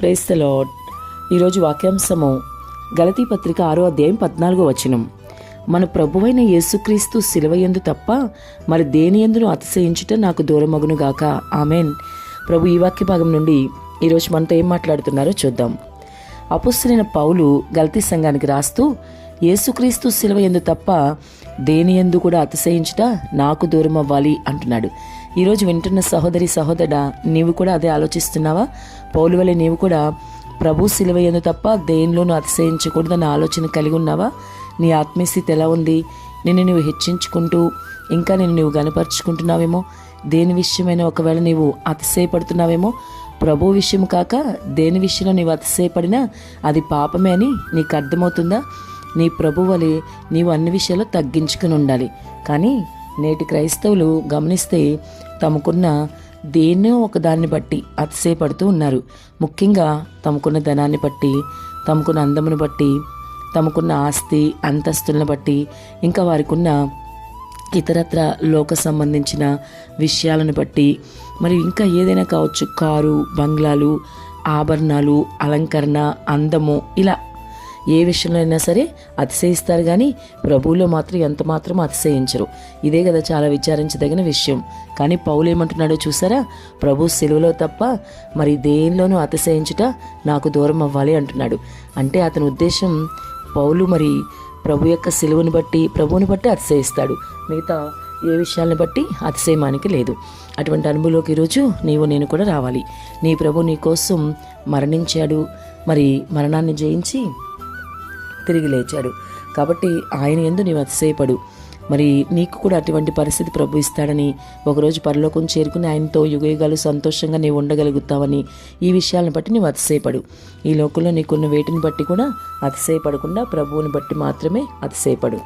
Praise the lord ఈరోజు వాక్యాంశము గలతీ పత్రిక ఆరో అధ్యాయం పద్నాలుగో వచనం. మన ప్రభువైన యేసుక్రీస్తు శిలవయందు తప్ప మరి దేని ఎందును అతిశయించుట నాకు దూరమగును గాక. ఆమెన్. ప్రభు ఈ వాక్య భాగం నుండి ఈరోజు మనతో ఏం మాట్లాడుతున్నారో చూద్దాం. అపుస్తులైన పౌలు గలతీ సంఘానికి రాస్తూ యేసుక్రీస్తు శిలువ ఎందు తప్ప దేని ఎందు కూడా అతిశయించుట నాకు దూరం అవ్వాలి అంటున్నాడు. ఈరోజు వింటున్న సహోదరి సహోదరా నీవు కూడా అదే ఆలోచిస్తున్నావా? పౌలు వలె నీవు కూడా ప్రభు సిలువయ్యను ఎందు తప్ప దేనిలోనూ అతిశయించకూడదన్న ఆలోచన కలిగి ఉన్నావా? నీ ఆత్మీయస్థితి ఎలా ఉంది? నిన్ను నువ్వు హెచ్చించుకుంటూ ఇంకా నేను నువ్వు గనపరుచుకుంటున్నావేమో దేని విషయమైనా ఒకవేళ నీవు అతిశయపడుతున్నావేమో? ప్రభు విషయం కాక దేని విషయంలో నీవు అతిశయపడినా అది పాపమే అని నీకు అర్థమవుతుందా? నీ ప్రభు వలె నీవు అన్ని విషయాల్లో తగ్గించుకుని ఉండాలి. కానీ నేటి క్రైస్తవులు గమనిస్తే తమకున్న దేన్నో ఒకదాన్ని బట్టి అతిశయపడుతూ ఉన్నారు. ముఖ్యంగా తమకున్న ధనాన్ని బట్టి తమకున్న అందమును బట్టి తమకున్న ఆస్తి అంతస్తులను బట్టి ఇంకా వారికున్న ఇతరత్ర లోక సంబంధించిన విషయాలను బట్టి మరి ఇంకా ఏదైనా కావచ్చు కారు బంగ్లాలు ఆభరణాలు అలంకరణ అందము ఇలా ఏ విషయంలో అయినా సరే అతిశయిస్తారు కానీ ప్రభువులో మాత్రం ఎంత మాత్రం అతిశయించరు. ఇదే కదా చాలా విచారించదగిన విషయం. కానీ పౌలు ఏమంటున్నాడో చూసారా? ప్రభు సెలువులో తప్ప మరి దేనిలోనూ అతిశయించుట నాకు దూరం అవ్వాలి అంటున్నాడు. అంటే అతని ఉద్దేశం పౌలు మరి ప్రభు యొక్క సెలువుని బట్టి ప్రభువుని బట్టి అతిశయిస్తాడు. మిగతా ఏ విషయాలను బట్టి అతిశయమానికి లేదు. అటువంటి అనుభవంలోకి ఈరోజు నీవు నేను కూడా రావాలి. నీ ప్రభు నీ కోసం మరణించాడు. మరి మరణాన్ని జయించి తిరిగి లేచాడు. కాబట్టి ఆయన ఎందు నీవు అతిశయపడు. మరి నీకు కూడా అటువంటి పరిస్థితి ప్రభు ఇస్తాడని ఒకరోజు పరలోకం చేరుకుని ఆయనతో యుగయుగాలు సంతోషంగా నీవు ఉండగలుగుతావని ఈ విషయాలను బట్టి నీవు అతిశయపడు. ఈ లోకంలో నీకున్న వేటిని బట్టి కూడా అతిశయపడకుండా ప్రభువుని బట్టి మాత్రమే అతిశయపడు.